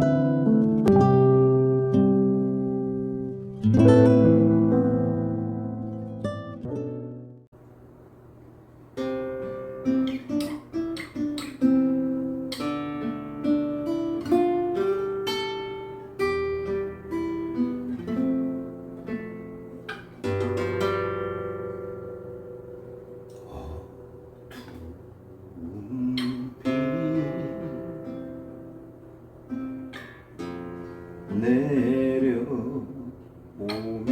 내 오면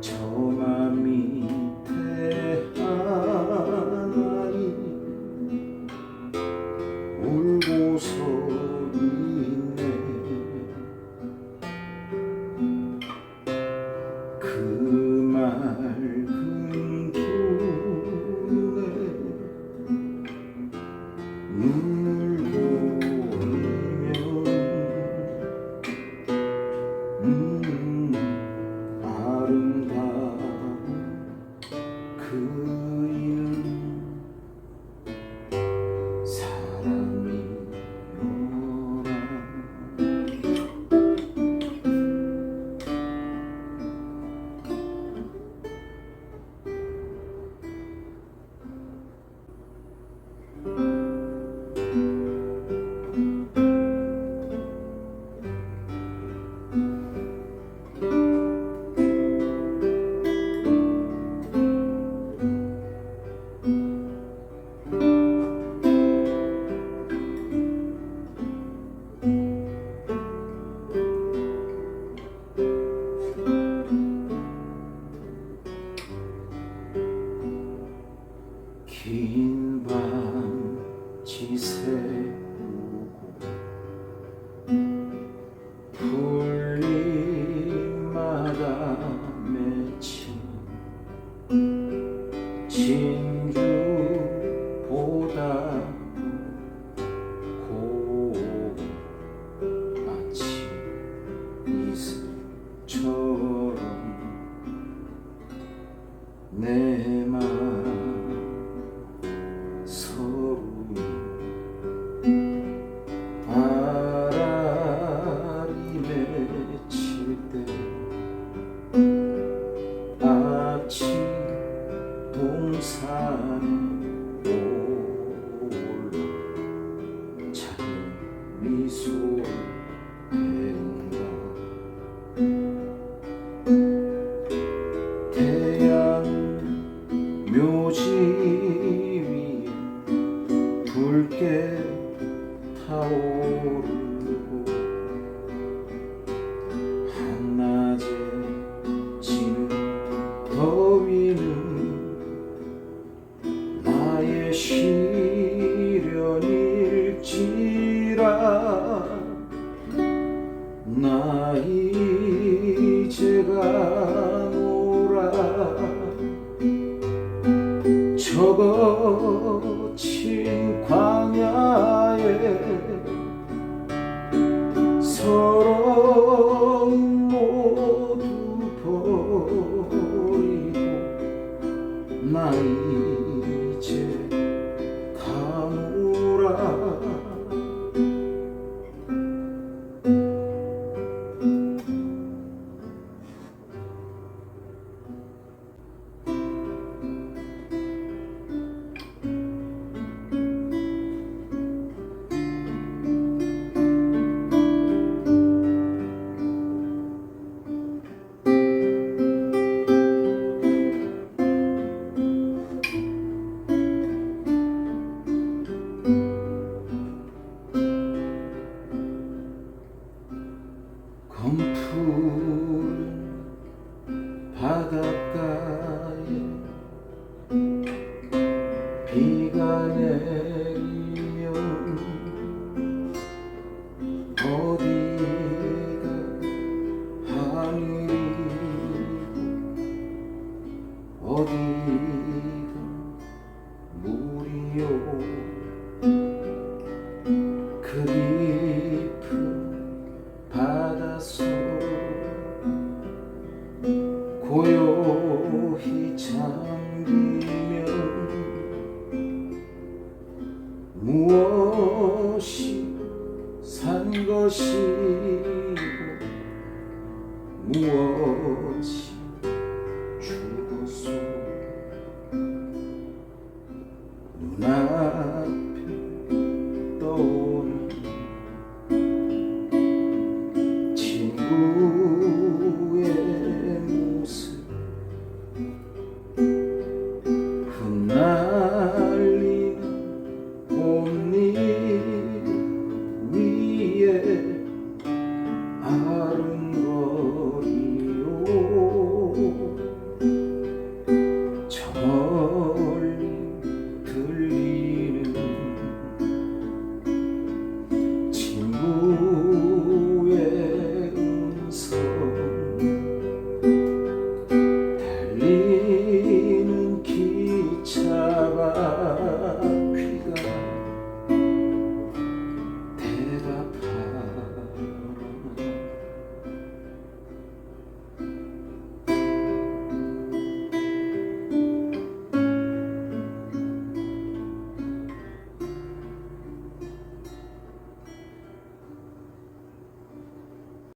저마 밑에 하나이 cool. 긴 밤 지새우고 풀잎마다 맺힌 진주보다 고운 마치 이슬처럼 내 붉게 타오르고 한낮에 지는 더위는 나의 시련일지라 나 이제 가 노라 저거 Oh.